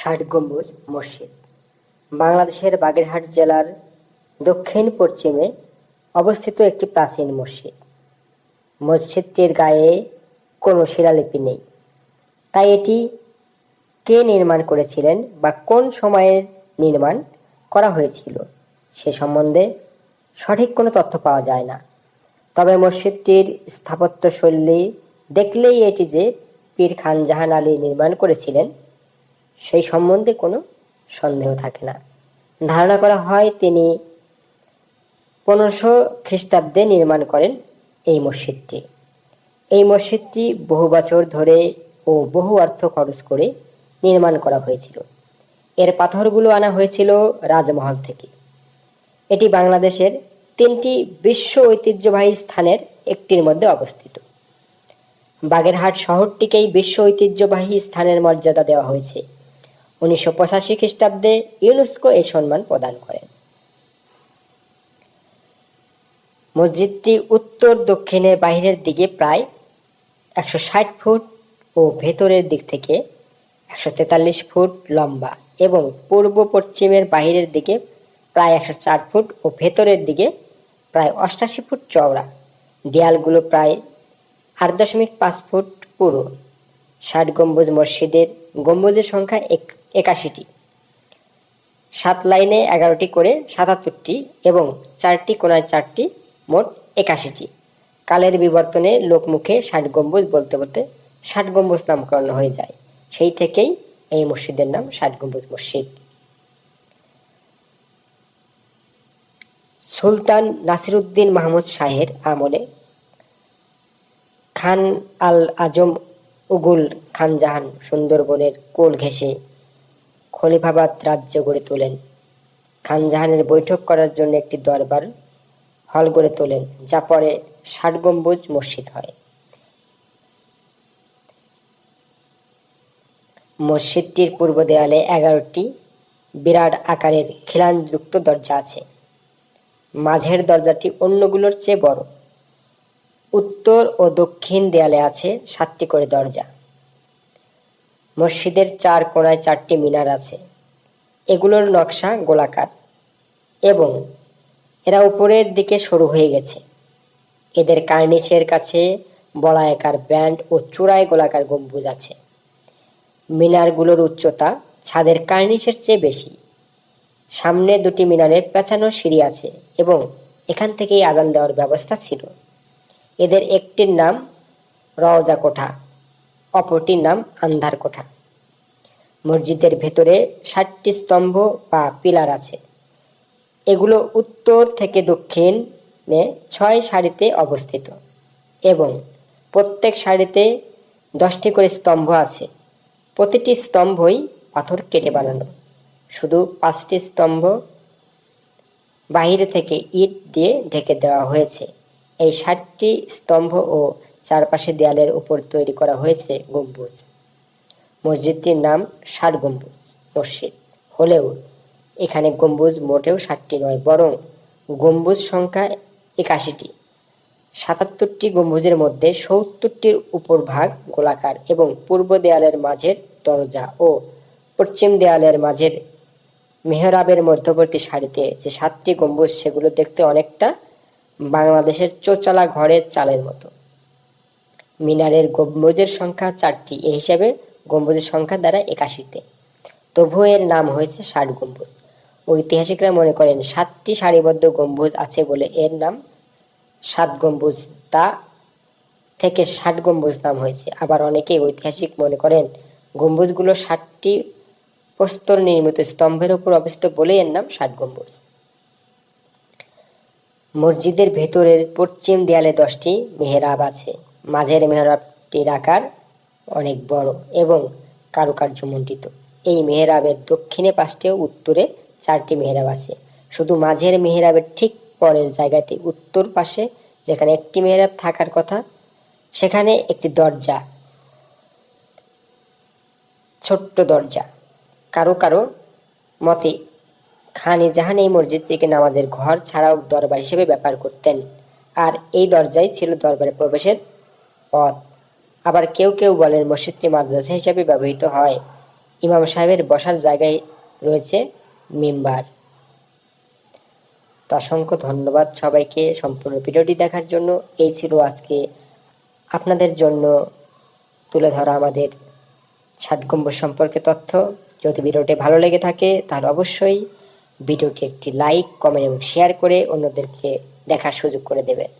ষাট গম্বুজ মসজিদ। বাংলাদেশের বাগেরহাট জেলার দক্ষিণ পশ্চিমে অবস্থিত একটি প্রাচীন মসজিদ। মসজিদটির গায়ে কোনো শিলালিপি নেই। তাই এটি কে নির্মাণ করেছিলেন বা কোন সময়ের নির্মাণ করা হয়েছিল সে সম্বন্ধে সঠিক কোনো তথ্য পাওয়া যায় না। তবে মসজিদটির স্থাপত্যশৈলী দেখলেই এটি যে পীর খান জাহান আলী নির্মাণ করেছিলেন সেই সম্বন্ধে কোনো সন্দেহ থাকে না। ধারণা করা হয় তিনি পনেরোশো খ্রিস্টাব্দে নির্মাণ করেন এই মসজিদটি। এই মসজিদটি বহু বছর ধরে ও বহু অর্থ খরচ করে নির্মাণ করা হয়েছিল। এর পাথরগুলো আনা হয়েছিল রাজমহল থেকে। এটি বাংলাদেশের তিনটি বিশ্ব ঐতিহ্যবাহী স্থানের একটির মধ্যে অবস্থিত। বাগেরহাট শহরটিকেই বিশ্ব ঐতিহ্যবাহী স্থানের মর্যাদা দেওয়া হয়েছে। উনিশশো পঁচাশি খ্রিস্টাব্দে ইউনেস্কো এই সম্মান প্রদান করেন। মসজিদটি উত্তর, দক্ষিণের বাহিরের দিকে প্রায় একশো ষাট ফুট ও ভেতরের দিক থেকে একশো তেতাল্লিশ ফুট লম্বা এবং পূর্ব পশ্চিমের বাহিরের দিকে প্রায় একশো চার ফুট ও ভেতরের দিকে প্রায় অষ্টাশি ফুট চওড়া। দেয়ালগুলো প্রায় আট দশমিক পাঁচ ফুট পুরো। ষাট গম্বুজ মসজিদের গম্বুজের সংখ্যা এক একাশিটি। সাত লাইনে এগারোটি করে সাতাত্তরটি এবং চারটি কোনায় চারটি, মোট একাশিটি। কালের বিবর্তনে লোকমুখে ষাট গম্বুজ বলতে বলতে ষাট গম্বুজ নামকরণ হয়ে যায়। সেই থেকেই এই মসজিদের নাম ষাট গম্বুজ মসজিদ। সুলতান নাসিরুদ্দিন মাহমুদ শাহের আমলে খান আল আজম উগুল খানজাহান সুন্দরবনের কোল ঘেঁষে খলিফাবাদ রাজ্য গড়ে তোলেন। খানজাহানের বৈঠক করার জন্য একটি দরবার হল গড়ে তোলেন, যা পরে ষাট গম্বুজ মসজিদ হয়। মসজিদটির পূর্ব দেয়ালে এগারোটি বিরাট আকারের খিলানযুক্ত দরজা আছে। মাঝের দরজাটি অন্যগুলোর চেয়ে বড়। উত্তর ও দক্ষিণ দেয়ালে আছে সাতটি করে দরজা। মসজিদের চার কোণায় চারটি মিনার আছে। এগুলোর নকশা গোলাকার এবং এরা উপরের দিকে সরু হয়ে গেছে। এদের কার্নিশের কাছে বলায়াকার ব্যান্ড ও চূড়ায় গোলাকার গম্বুজ আছে। মিনারগুলোর উচ্চতা ছাদের কার্নিশের চেয়ে বেশি। সামনে দুটি মিনারের পেঁচানো সিঁড়ি আছে এবং এখান থেকেই আদান দেওয়ার ব্যবস্থা ছিল। এদের একটির নাম রওজা কোঠা। অপরটির নাম আন্ধার কোঠা মসজিদের ভেতরে ষাটটি স্তম্ভ বা পিলার আছে। এগুলো উত্তর থেকে দক্ষিণে ছয় সারিতে অবস্থিত এবং প্রত্যেক সারিতে দশটি করে স্তম্ভ আছে। প্রতিটি স্তম্ভই পাথর কেটে বানানো। শুধু পাঁচটি স্তম্ভ বাহিরে থেকে ইট দিয়ে ঢেকে দেওয়া হয়েছে। এই ষাটটি স্তম্ভ ও চারপাশে দেয়ালের উপর তৈরি করা হয়েছে গম্বুজ। মসজিদটির নাম ষাট গম্বুজ। মসজিদ হলেও এখানে গম্বুজ মোটেও ষাটটি নয়, বরং গম্বুজ সংখ্যা একাশিটি। সাতাত্তরটি গম্বুজের মধ্যে সত্তরটির উপর ভাগ গোলাকার এবং পূর্ব দেয়ালের মাঝের দরজা ও পশ্চিম দেয়ালের মাঝের মেহরাবের মধ্যবর্তী সারিতে যে সাতটি গম্বুজ, সেগুলো দেখতে অনেকটা বাংলাদেশের চোচালা ঘরের চালের মতো। মিনারের গম্বুজের সংখ্যা চারটি। এ হিসাবে গম্বুজের সংখ্যা দ্বারা একাশিতে। তবুও এর নাম হয়েছে ষাট গম্বুজ। ঐতিহাসিকরা মনে করেন সাতটি সারিবদ্ধ গম্বুজ আছে বলে এর নাম সাত গম্বুজ। তা থেকে ষাট গম্বুজ নাম হয়েছে। আবার অনেকেই ঐতিহাসিক মনে করেন গম্বুজগুলো ষাটটি প্রস্তর নির্মিত স্তম্ভের উপর অবস্থিত বলে এর নাম ষাট গম্বুজ। মসজিদের ভেতরের পশ্চিম দেয়ালে দশটি মেহরাব আছে। মাঝের মেহরাবটির আকার অনেক বড় এবং কারুকার্যমণ্ডিত। এই মেহরাবের দক্ষিণে পাশে উত্তরে চারটি মেহরাব আছে। শুধু মাঝের মেহরাবের ঠিক পরের জায়গাতে উত্তর পাশে, যেখানে একটি মেহরাব থাকার কথা, সেখানে একটি দরজা, ছোট্ট দরজা। কারও কারও মতে, খান জাহান এই মসজিদটিকে নামাজের ঘর ছাড়াও দরবার হিসেবে ব্যবহার করতেন। আর এই দরজাই ছিল দরবারে প্রবেশের পথ আবার কেউ কেউ বলেন, মসজিদটি মাদ্রাসা হিসাবে ব্যবহৃত হয়। ইমাম সাহেবের বসার জায়গায় রয়েছে মেম্বার। তো অসংখ্য ধন্যবাদ সবাইকে সম্পূর্ণ ভিডিওটি দেখার জন্য। এই ছিল আজকে। আপনাদের জন্য তুলে ধরা আমাদের ষাট সম্পর্কে তথ্য। যদি ভিডিওটি ভালো লেগে থাকে, তাহলে অবশ্যই ভিডিওটি একটি লাইক, কমেন্ট এবং শেয়ার করে অন্যদেরকে দেখার সুযোগ করে দেবেন।